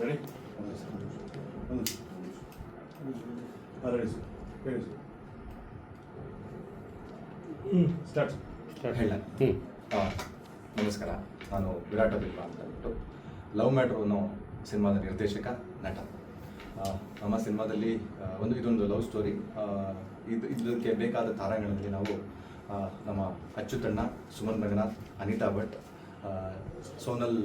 Ready ಒಂದು ಹಾಂ ready sir? ಹೇಳಿ ಸರ್ ಸ್ಟಾರ್ಟ್ ಹೇಳ. ಹ್ಞೂ ಹಾಂ ನಮಸ್ಕಾರ. ನಾನು ವಿರಾಟ್ ಬಿಲ್ಪ ಅಂತ ಹೇಳ್ಬಿಟ್ಟು ಲವ್ ಮ್ಯಾಟರ್ ಅನ್ನೋ ಸಿನಿಮಾದ ನಿರ್ದೇಶಕ ನಟ. ನಮ್ಮ ಸಿನಿಮಾದಲ್ಲಿ ಒಂದು ಇದೊಂದು ಲವ್ ಸ್ಟೋರಿ. ಇದು ಇದಕ್ಕೆ ಬೇಕಾದ ತಾರಾಂಗಣದಲ್ಲಿ ನಾವು ನಮ್ಮ ಅಚ್ಚುತಣ್ಣ ಸುಮನ್ ರಂಗನಾಥ್ ಅನಿತಾ ಭಟ್ ಸೋನಲ್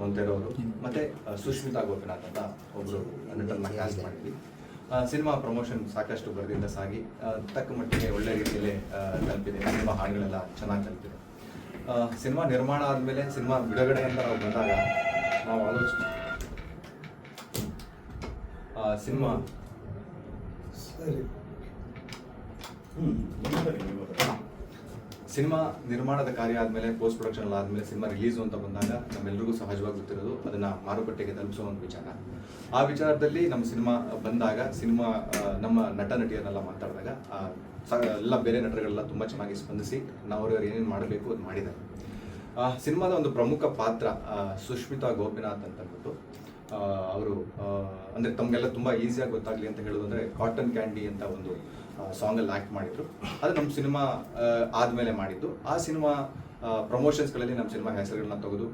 ಮೊಂತೆರೋ ಅವರು ಮತ್ತು ಸುಷ್ಮಿತಾ ಗೋಪಿನಾಥ್ ಅಂತ ಒಬ್ಬರು ನಟನ ಕ್ಯಾಸ್ಟ್ ಮಾಡಿದ್ವಿ. ಸಿನಿಮಾ ಪ್ರಮೋಷನ್ ಸಾಕಷ್ಟು ಬರೆದಿಂದ ಸಾಗಿ ತಕ್ಕ ಮಟ್ಟಿಗೆ ಒಳ್ಳೆ ರೀತಿಯಲ್ಲಿ ತಲುಪಿದೆ. ಸಿನಿಮಾ ಹಾಡುಗಳೆಲ್ಲ ಚೆನ್ನಾಗಿ ತಲುಪಿದೆ. ಸಿನಿಮಾ ನಿರ್ಮಾಣ ಆದಮೇಲೆ ಸಿನಿಮಾ ಬಿಡುಗಡೆ ಅಂತ ನಾವು ಬಂದಾಗ ನಾವು ಆಲೋಚನೆ ಸಿನಿಮಾ ಸರಿ. ಹ್ಮ್. ಸಿನಿಮಾ ನಿರ್ಮಾಣದ ಕಾರ್ಯ ಆದಮೇಲೆ ಪೋಸ್ಟ್ ಪ್ರೊಡಕ್ಷನ್ ಆದಮೇಲೆ ಸಿನಿಮಾ ರಿಲೀಸ್ ಅಂತ ಬಂದಾಗ ನಮ್ಮೆಲ್ಲರಿಗೂ ಸಹಜವಾಗಿ ಗೊತ್ತಿರೋದು ಅದನ್ನ ಮಾರುಕಟ್ಟೆಗೆ ತಲುಪಿಸೋ ಒಂದು ವಿಚಾರ. ಆ ವಿಚಾರದಲ್ಲಿ ನಮ್ಮ ಸಿನಿಮಾ ಬಂದಾಗ, ಸಿನಿಮಾ ನಮ್ಮ ನಟ ನಟಿಯರೆಲ್ಲ ಮಾತಾಡಿದಾಗ ಎಲ್ಲ ಬೇರೆ ನಟರುಗಳೆಲ್ಲ ತುಂಬ ಚೆನ್ನಾಗಿ ಸ್ಪಂದಿಸಿ ನಾವು ಅವ್ರವ್ರು ಏನೇನು ಮಾಡಬೇಕು ಅದು ಮಾಡಿದ್ದಾರೆ. ಸಿನಿಮಾದ ಒಂದು ಪ್ರಮುಖ ಪಾತ್ರ ಸುಷ್ಮಿತಾ ಗೋಪಿನಾಥ್ ಅಂತ ಅಂದ್ಬಿಟ್ಟು ಅವರು ಅಂದರೆ ತಮಗೆಲ್ಲ ತುಂಬ ಈಸಿಯಾಗಿ ಗೊತ್ತಾಗಲಿ ಅಂತ ಹೇಳೋದು ಅಂದರೆ ಕಾಟನ್ ಕ್ಯಾಂಡಿ ಅಂತ ಒಂದು ಸಾಂಗಲ್ಲಿ ಆ್ಯಕ್ಟ್ ಮಾಡಿದ್ರು. ಅದು ನಮ್ಮ ಸಿನಿಮಾ ಆದಮೇಲೆ ಮಾಡಿದ್ದು. ಆ ಸಿನಿಮಾ ಪ್ರಮೋಷನ್ಸ್ಗಳಲ್ಲಿ ನಮ್ಮ ಸಿನಿಮಾ ಹೆಸರುಗಳನ್ನ ತೆಗೆದು.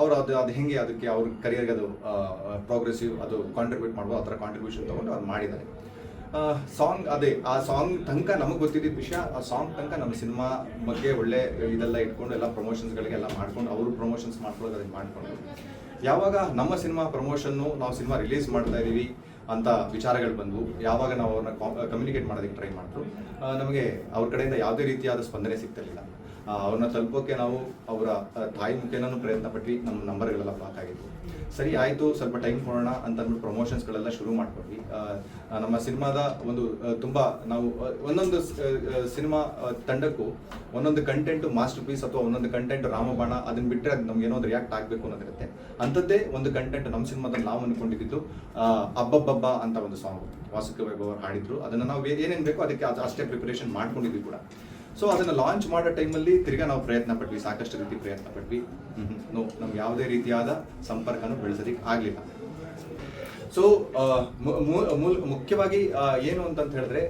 ಅವರು ಅದು ಅದು ಹೆಂಗೆ, ಅದಕ್ಕೆ ಅವ್ರ ಕರಿಯರ್ಗೆ ಅದು ಪ್ರೋಗ್ರೆಸಿವ್ ಅದು ಕಾಂಟ್ರಿಬ್ಯೂಟ್ ಮಾಡ್ಬೋದು ಆ ಥರ ಕಾಂಟ್ರಿಬ್ಯೂಷನ್ ತೊಗೊಂಡು ಅದು ಮಾಡಿದ್ದಾರೆ. ಸಾಂಗ್ ಅದೇ, ಆ ಸಾಂಗ್ ತನಕ ನಮಗೆ ಗೊತ್ತಿದ್ದ ವಿಷಯ, ಆ ಸಾಂಗ್ ತನಕ ನಮ್ಮ ಸಿನಿಮಾ ಬಗ್ಗೆ ಒಳ್ಳೆ ಇದೆಲ್ಲ ಇಟ್ಕೊಂಡು, ಎಲ್ಲ ಪ್ರಮೋಷನ್ಸ್ಗಳಿಗೆಲ್ಲ ಮಾಡ್ಕೊಂಡು, ಅವರು ಪ್ರಮೋಷನ್ಸ್ ಮಾಡ್ಕೊಳ್ಳೋದು ಅದನ್ನು ಮಾಡಿಕೊಂಡು. ಯಾವಾಗ ನಮ್ಮ ಸಿನಿಮಾ ಪ್ರಮೋಷನ್ನು ನಾವು ಸಿನಿಮಾ ರಿಲೀಸ್ ಮಾಡ್ತಾ ಇದೀವಿ ಅಂತ ವಿಚಾರಗಳು ಬಂದವು. ಯಾವಾಗ ನಾವು ಅವ್ರನ್ನ ಕಮ್ಯುನಿಕೇಟ್ ಮಾಡೋದಕ್ಕೆ ಟ್ರೈ ಮಾಡಿದ್ರು. ನಮಗೆ ಅವ್ರ ಕಡೆಯಿಂದ ಯಾವುದೇ ರೀತಿಯಾದ ಸ್ಪಂದನೆ ಸಿಗ್ತಿರಲಿಲ್ಲ. ಅವ್ರನ್ನ ತಲುಪೋಕೆ ನಾವು ಅವರ ತಾಯಿ ಮುಖೇನೂ ಪ್ರಯತ್ನ ಪಟ್ವಿ. ನಮ್ಮ ನಂಬರ್ಗಳೆಲ್ಲ ಬ್ಲಾಕ್ ಆಗಿತ್ತು ಸರಿ, ಆಯಿತು, ಸ್ವಲ್ಪ ಟೈಮ್ ಕೊಡೋಣ ಅಂತ ಅಂದ್ಬಿಟ್ಟು ಪ್ರಮೋಷನ್ಸ್ಗಳೆಲ್ಲ ಶುರು ಮಾಡ್ಕೊಂಡ್ವಿ. ನಮ್ಮ ಸಿನಿಮಾದ ಒಂದು ತುಂಬ ನಾವು ಒಂದೊಂದು ಸಿನಿಮಾ ತಂಡಕ್ಕೂ ಒಂದೊಂದು ಕಂಟೆಂಟ್ ಮಾಸ್ಟರ್ ಪೀಸ್ ಅಥವಾ ಒಂದೊಂದು ಕಂಟೆಂಟ್ ರಾಮಬಾಣ ಅದನ್ನ ಬಿಟ್ಟರೆ ಅದು ನಮ್ಗೆ ಏನೋ ರಿಯಾಕ್ಟ್ ಆಗಬೇಕು ಅನ್ನೋದಿರುತ್ತೆ. ಅಂಥದ್ದೇ ಒಂದು ಕಂಟೆಂಟ್ ನಮ್ಮ ಸಿನಿಮಾದಲ್ಲಿ ನಾವು ಅಂದ್ಕೊಂಡಿದ್ದು ಅಬ್ಬಬ್ಬಬ್ಬ ಅಂತ ಒಂದು ಸಾಂಗ್ ವಾಸುಕ ವೈಭವ್ ಹಾಡಿದ್ರು. ಅದನ್ನ ನಾವು ಏನೇನು ಬೇಕೋ ಅದಕ್ಕೆ ಅದು ಅಷ್ಟೇ ಪ್ರಿಪರೇಷನ್ ಮಾಡ್ಕೊಂಡಿದ್ವಿ ಕೂಡ. ಸೊ ಅದನ್ನ ಲಾಂಚ್ ಮಾಡೋ ಟೈಮಲ್ಲಿ ತಿರ್ಗಾ ನಾವು ಪ್ರಯತ್ನ ಪಟ್ವಿ, ಸಾಕಷ್ಟು ರೀತಿ ಪ್ರಯತ್ನ ಪಟ್ವಿ. ನೋ ನಮ್ಗೆ ಯಾವುದೇ ರೀತಿಯಾದ ಸಂಪರ್ಕನೂ ಬೆಳೆಸೋದಕ್ಕೆ ಆಗಲಿಲ್ಲ. ಸೊ ಮುಖ್ಯವಾಗಿ ಏನು ಅಂತಂತ ಹೇಳಿದ್ರೆ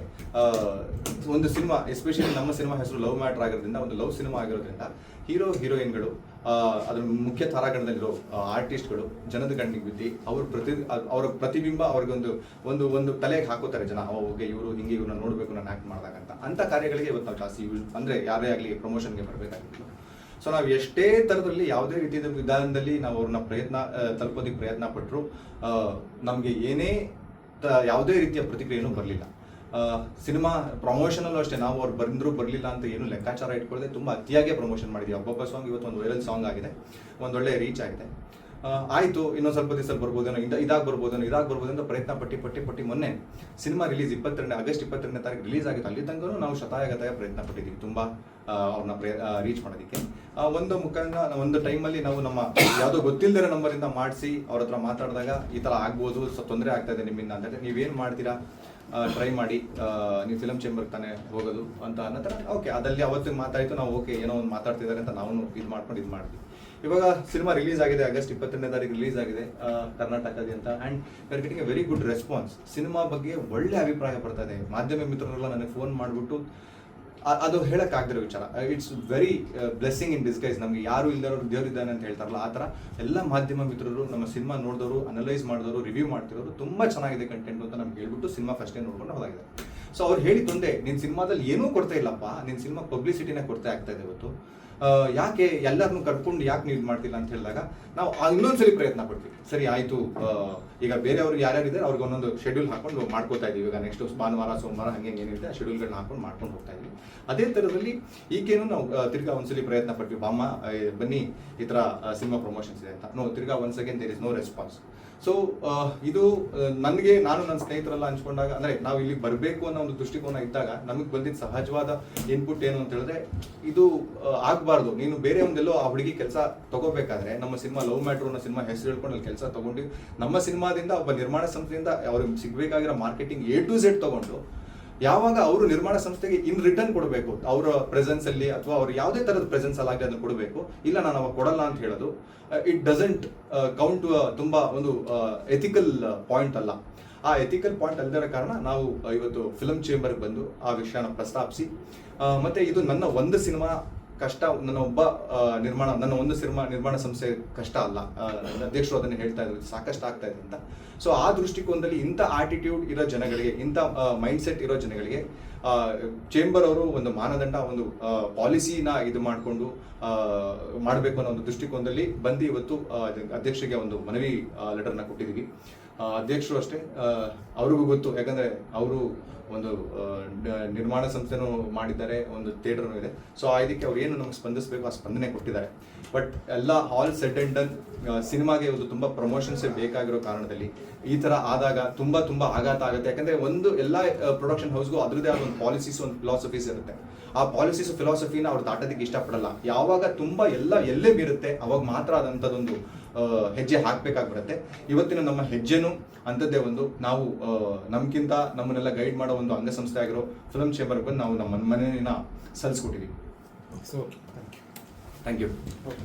ಒಂದು ಸಿನಿಮಾ ಎಸ್ಪೆಷಲಿ ನಮ್ಮ ಸಿನಿಮಾ ಹೆಸರು ಲವ್ ಮ್ಯಾಟರ್ ಆಗಿರೋದ್ರಿಂದ, ಒಂದು ಲವ್ ಸಿನಿಮಾ ಆಗಿರೋದ್ರಿಂದ, ಹೀರೋ ಹೀರೋಯಿನ್ಗಳು ಅದ್ರ ಮುಖ್ಯ ತಾರಾಗಣದಲ್ಲಿರೋ ಆರ್ಟಿಸ್ಟ್ಗಳು ಜನದ ಗಣ್ಣಿಗೆ ಬಿದ್ದು, ಅವ್ರ ಪ್ರತಿ, ಅವರ ಪ್ರತಿಬಿಂಬ ಅವ್ರಿಗೊಂದು ಒಂದು ಒಂದು ತಲೆಗೆ ಹಾಕೋತಾರೆ ಜನ. ಓಕೆ, ಇವರು ಹಿಂಗೆ ಇವ್ರನ್ನ ನೋಡಬೇಕು, ನಾನು ಆ್ಯಕ್ಟ್ ಮಾಡಿದಾಗ ಅಂತ. ಅಂಥ ಕಾರ್ಯಗಳಿಗೆ ಇವತ್ತು ನಾವು ಜಾಸ್ತಿ ಯೂಸ್ ಅಂದರೆ ಯಾರೇ ಆಗಲಿ ಪ್ರಮೋಷನ್ಗೆ ಬರಬೇಕಾಗಿತ್ತು. ಸೊ ನಾವು ಎಷ್ಟೇ ಥರದಲ್ಲಿ ಯಾವುದೇ ರೀತಿಯ ವಿಧಾನದಲ್ಲಿ ನಾವು ಅವ್ರನ್ನ ಪ್ರಯತ್ನ ತಲುಪೋದಕ್ಕೆ ಪ್ರಯತ್ನ ಪಟ್ಟರು ನಮಗೆ ಏನೇ ಯಾವುದೇ ರೀತಿಯ ಪ್ರತಿಕ್ರಿಯೆನೂ ಬರಲಿಲ್ಲ. ಸಿನಿಮಾ ಪ್ರಮೋಷನಲ್ಲೂ ಅಷ್ಟೇ, ನಾವು ಅವ್ರು ಬಂದರೂ ಬರಲಿಲ್ಲ ಅಂತ ಏನು ಲೆಕ್ಕಾಚಾರ ಇಟ್ಕೊಳ್ಳದೆ ತುಂಬ ಅತಿಯಾಗಿ ಪ್ರಮೋಷನ್ ಮಾಡಿದ್ವಿ. ಒಬ್ಬೊಬ್ಬ ಸಾಂಗ್ ಇವತ್ತು ಒಂದು ವೈರಲ್ ಸಾಂಗ್ ಆಗಿದೆ. ಒಂದೊಳ್ಳೆ ರೀಚ್ ಆಗಿದೆ. ಆಯಿತು, ಇನ್ನೊಂದು ಸ್ವಲ್ಪ ದಿವಸ ಬರ್ಬೋದೇನೋ, ಇದ, ಇದಾಗ ಬರ್ಬೋದೇನೋ, ಇದಾಗ ಬರ್ಬೋದು ಅಂತ ಪ್ರಯತ್ನ ಪಟ್ಟಿ ಪಟ್ಟಿ ಪಟ್ಟಿ ಮೊನ್ನೆ ಸಿನಿಮಾ ರಿಲೀಸ್ ಇಪ್ಪತ್ತೆರಡನೇ, ಆಗಸ್ಟ್ ಇಪ್ಪತ್ತೆರಡನೇ ತಾರೀಕು ರಿಲೀಸ್ ಆಗಿತ್ತು. ಅಲ್ಲಿ ತನಕ ನಾವು ಶತಾಯಗತಾಯ ಪ್ರಯತ್ನ ಪಟ್ಟಿದ್ದೀವಿ ತುಂಬ ಅವ್ರನ್ನ ಪ್ರಯ ರೀಚ್ ಮಾಡೋದಕ್ಕೆ. ಒಂದು ಮುಖಾಂತರ, ಒಂದು ಟೈಮಲ್ಲಿ ನಾವು ನಮ್ಮ, ಯಾವುದೋ ಗೊತ್ತಿಲ್ಲದಿರೋ ನಂಬರಿಂದ ಮಾಡಿಸಿ ಅವ್ರ ಹತ್ರ ಮಾತಾಡಿದಾಗ ಈ ಥರ ಆಗ್ಬೋದು ತೊಂದರೆ ಆಗ್ತಾ ಇದೆ ನಿಮ್ಮಿಂದ ಅಂತ. ನೀವೇನು ಮಾಡ್ತೀರಾ? ಟ್ರೈ ಮಾಡಿ ನೀವು ಫಿಲಮ್ ಚೇಂಬರ್ ತಾನೇ ಹೋಗೋದು ಅಂತ ಥರ ಓಕೆ ಅದಲ್ಲಿ ಅವತ್ತಿಗೆ ಮಾತಾಯಿತು, ನಾವು ಓಕೆ ಏನೋ ಒಂದು ಮಾತಾಡ್ತಿದ್ದಾರೆ ಅಂತ ನಾವು ಇದು ಮಾಡ್ಕೊಂಡು ಇದು ಮಾಡಿದ್ವಿ. ಇವಾಗ ಸಿನಿಮಾ ರಿಲೀಸ್ ಆಗಿದೆ, ಆಗಸ್ಟ್ ಇಪ್ಪತ್ತೆರಡನೇ ತಾರೀಕು ರಿಲೀಸ್ ಆಗಿದೆ ಅಂತ. And were a very good response cinema ಬಗ್ಗೆ ಒಳ್ಳೆ ಅಭಿಪ್ರಾಯ ಬರ್ತಾ ಇದೆ. ಮಾಧ್ಯಮ ಮಿತ್ರರೆಲ್ಲ ನನಗೆ ಫೋನ್ ಮಾಡಿಬಿಟ್ಟು ಅದು ಹೇಳೋಕ್ಕಾಗದಿರೋ ವಿಚಾರ. It's very blessing in disguise ನಮಗೆ ಯಾರು ಇಲ್ಲದವರು ದೇವರಿದ್ದಾನೆ ಅಂತ ಹೇಳ್ತಾರಲ್ಲ, ಆ ಥರ ಎಲ್ಲ ಮಾಧ್ಯಮ ಮಿತ್ರರು, ನಮ್ಮ ಸಿನಿಮಾ ನೋಡಿದವರು ಅನಲೈಸ್ ಮಾಡಿದವರು ರಿವ್ಯೂ ಮಾಡ್ತಿರೋರು ತುಂಬ ಚೆನ್ನಾಗಿದೆ ಕಂಟೆಂಟ್ ಅಂತ ನಮ್ಗೆ ಹೇಳ್ಬಿಟ್ಟು ಸಿನಿಮಾ ಫಸ್ಟೇ ನೋಡ್ಕೊಂಡು ಹೋದಾಗಿದೆ. ಸೊ ಅವ್ರು ಹೇಳಿದ್ದೊಂದೇ ನಿನ್ನ ಸಿನಿಮಾದಲ್ಲಿ ಏನೂ ಕೊಡ್ತಾ ಇಲ್ಲಪ್ಪ ನಿನ್ನ ಸಿನಿಮಾ ಪಬ್ಲಿಸಿಟಿನೇ ಕೊಡ್ತಾ ಆಗ್ತಾ ಇದೆ ಇವತ್ತು. ಯಾಕೆ ಎಲ್ಲರನ್ನೂ ಕರ್ಕೊಂಡು ಯಾಕೆ ನೀವು ಮಾಡ್ತಿಲ್ಲ ಅಂತ ಹೇಳಿದಾಗ, ನಾವು ಇನ್ನೊಂದ್ಸಲಿ ಪ್ರಯತ್ನ ಪಡ್ತೀವಿ. ಸರಿ, ಆಯಿತು ಈಗ ಬೇರೆಯವ್ರಿಗೆ ಯಾರ್ಯಾರು ಇದ್ದಾರೆ ಅವ್ರಿಗೆ ಒಂದೊಂದು ಶೆಡ್ಯೂಲ್ ಹಾಕೊಂಡು ಮಾಡ್ಕೋತಾ ಇದೀವಿ ಈಗ ನೆಕ್ಸ್ಟ್ ಭಾನುವಾರ, ಸೋಮವಾರ ಹಂಗೆ ಏನಿದೆ, ಆ ಶೆಡ್ಯೂಲ್ಗಳನ್ನ ಹಾಕೊಂಡು ಮಾಡ್ಕೊಂಡು ಹೋಗ್ತಾ ಇದೀವಿ ಅದೇ ಥರದಲ್ಲಿ ಈಗೇನು ನಾವು ತಿರ್ಗಾ ಒಂದ್ಸಲಿ ಪ್ರಯತ್ನ ಪಟ್ವಿ ಬಾಮ್ಮ ಬನ್ನಿ, ಈ ಥರ ಸಿನಿಮಾ ಪ್ರಮೋಷನ್ಸ್ ಇದೆ ಅಂತ. ನೋ ತಿರ್ಗಾ once again there is no response so ಇದು ನನಗೆ, ನಾನು ನನ್ನ ಸ್ನೇಹಿತರೆಲ್ಲ ಹಂಚ್ಕೊಂಡಾಗ, ಅಂದರೆ ನಾವು ಇಲ್ಲಿ ಬರಬೇಕು ಅನ್ನೋ ಒಂದು ದೃಷ್ಟಿಕೋನ ಇದ್ದಾಗ ನಮಗೆ ಬಂದಿದ್ದ ಸಹಜವಾದ ಇನ್ಪುಟ್ ಏನು ಅಂತ ಹೇಳಿದ್ರೆ, ಇದು ಆಗಬಾರ್ದು ನೀನು ಬೇರೆ ಒಂದೆಲ್ಲೋ ಆ ಹುಡುಗಿ ಕೆಲಸ ತಗೋಬೇಕಾದ್ರೆ ನಮ್ಮ ಸಿನಿಮಾ ಲವ್ ಮ್ಯಾಟ್ರು ಅನ್ನೋ ಸಿನಿಮಾ ಹೆಸರು ಹೇಳ್ಕೊಂಡು ಅಲ್ಲಿ ಕೆಲಸ ತಗೊಂಡು ನಮ್ಮ ಸಿನಿಮಾದಿಂದ ಒಬ್ಬ ನಿರ್ಮಾಣ ಸಂಸ್ಥೆಯಿಂದ ಅವ್ರಿಗೆ ಸಿಗಬೇಕಾಗಿರೋ ಮಾರ್ಕೆಟಿಂಗ್ ಎ ಟು ಝೆಡ್ ತಗೊಂಡು ಯಾವಾಗ ಅವರು ನಿರ್ಮಾಣ ಸಂಸ್ಥೆಗೆ ಇನ್ ರಿಟರ್ನ್ ಕೊಡಬೇಕು. ಅವರ ಪ್ರೆಸೆನ್ಸ್ ಅಲ್ಲಿ ಅಥವಾ ಅವ್ರು ಯಾವುದೇ ತರದ ಪ್ರೆಸೆನ್ಸ್ ಅಲ್ಲಾಗಿ ಅದನ್ನು ಕೊಡಬೇಕು. ಇಲ್ಲ, ನಾನು ಅವಾಗ ಕೊಡಲ್ಲ ಅಂತ ಹೇಳೋದು. ಇಟ್ ಡಸಂಟ್ ಕೌಂಟ್ ತುಂಬಾ ಒಂದು ಎಥಿಕಲ್ ಪಾಯಿಂಟ್ ಅಲ್ಲ. ಆ ಎಥಿಕಲ್ ಪಾಯಿಂಟ್ ಅಲ್ಲದಿರೋ ಕಾರಣ ನಾವು ಇವತ್ತು ಫಿಲಂ ಚೇಂಬರ್ಗೆ ಬಂದು ಆ ವಿಷಯನ ಪ್ರಸ್ತಾಪಿಸಿ ಮತ್ತೆ ಇದು ನನ್ನ ಒಂದು ಸಿನಿಮಾ ಕಷ್ಟ, ನನ್ನ ಒಬ್ಬ ನಿರ್ಮಾಣ, ನನ್ನ ಒಂದು ಸಿನಿಮಾ ನಿರ್ಮಾಣ ಸಂಸ್ಥೆ ಕಷ್ಟ ಅಲ್ಲ. ಅಧ್ಯಕ್ಷರು ಅದನ್ನು ಹೇಳ್ತಾ ಇದ್ರು ಸಾಕಷ್ಟು ಆಗ್ತಾ ಇದೆ ಅಂತ. ಸೊ ಆ ದೃಷ್ಟಿಕೋನದಲ್ಲಿ ಇಂಥ ಆಟಿಟ್ಯೂಡ್ ಇರೋ ಜನಗಳಿಗೆ, ಇಂಥ ಮೈಂಡ್ ಸೆಟ್ ಇರೋ ಜನಗಳಿಗೆ ಚೇಂಬರ್ ಅವರು ಒಂದು ಮಾನದಂಡ, ಒಂದು ಪಾಲಿಸಿನ ಇದು ಮಾಡಿಕೊಂಡು ಮಾಡಬೇಕು ಅನ್ನೋ ಒಂದು ದೃಷ್ಟಿಕೋನದಲ್ಲಿ ಬಂದು ಇವತ್ತು ಅಧ್ಯಕ್ಷರಿಗೆ ಒಂದು ಮನವಿ ಲೆಟರ್ನ ಕೊಟ್ಟಿದ್ದೀವಿ ಅಧ್ಯಕ್ಷರು ಅಷ್ಟೇ ಅವ್ರಿಗೂ ಗೊತ್ತು. ಯಾಕಂದ್ರೆ ಅವರು ಒಂದು ನಿರ್ಮಾಣ ಸಂಸ್ಥೆನೂ ಮಾಡಿದ್ದಾರೆ, ಒಂದು ಥಿಯೇಟರ್ನು ಇದೆ. ಸೊ ಇದಕ್ಕೆ ಅವ್ರು ಏನು ನಮ್ಗೆ ಸ್ಪಂದಿಸಬೇಕು, ಆ ಸ್ಪಂದನೆ ಕೊಟ್ಟಿದ್ದಾರೆ. ಬಟ್ ಎಲ್ಲ ಆಲ್ ಸೆಟ್ ಅಂಡ್ ಡನ್ ಸಿನಿಮಾಗೆ ಒಂದು ತುಂಬ ಪ್ರಮೋಷನ್ಸೇ ಬೇಕಾಗಿರೋ ಕಾರಣದಲ್ಲಿ ಈ ಥರ ಆದಾಗ ತುಂಬ ತುಂಬ ಆಘಾತ ಆಗುತ್ತೆ. ಯಾಕಂದರೆ ಒಂದು ಎಲ್ಲ ಪ್ರೊಡಕ್ಷನ್ ಹೌಸ್ಗೂ ಅದರದೇ ಆದ ಒಂದು ಪಾಲಿಸೀಸ್ ಒಂದು ಫಿಲಾಸಫೀಸ್ ಇರುತ್ತೆ. ಆ ಪಾಲಿಸೀಸ್ ಫಿಲಾಸಫಿನ ಅವ್ರು ದಾಟೋದಕ್ಕೆ ಇಷ್ಟಪಡಲ್ಲ. ಯಾವಾಗ ತುಂಬ ಎಲ್ಲ ಎಲ್ಲೇ ಬೀರುತ್ತೆ, ಅವಾಗ ಮಾತ್ರ ಆದಂಥದ್ದೊಂದು ಹೆಜ್ಜೆ ಹಾಕ್ಬೇಕಾಗಿ ಬರುತ್ತೆ ಇವತ್ತಿನ ನಮ್ಮ ಹೆಜ್ಜೆನೂ ಅಂಥದ್ದೇ ಒಂದು. ನಾವು ನಮ್ಗಿಂತ ನಮ್ಮನ್ನೆಲ್ಲ ಗೈಡ್ ಮಾಡೋ ಒಂದು ಅಂಗಸಂಸ್ಥೆ ಆಗಿರೋ ಫಿಲಂ ಚೇಂಬರ್ಗೆ ಬಂದು ನಾವು ನಮ್ಮ ಮನೆಯನ್ನ ಸಲ್ಲಿಸ್ಕೊಟ್ಟಿದ್ದೀವಿ ಸೊ ಥ್ಯಾಂಕ್ ಯು ಓಕೆ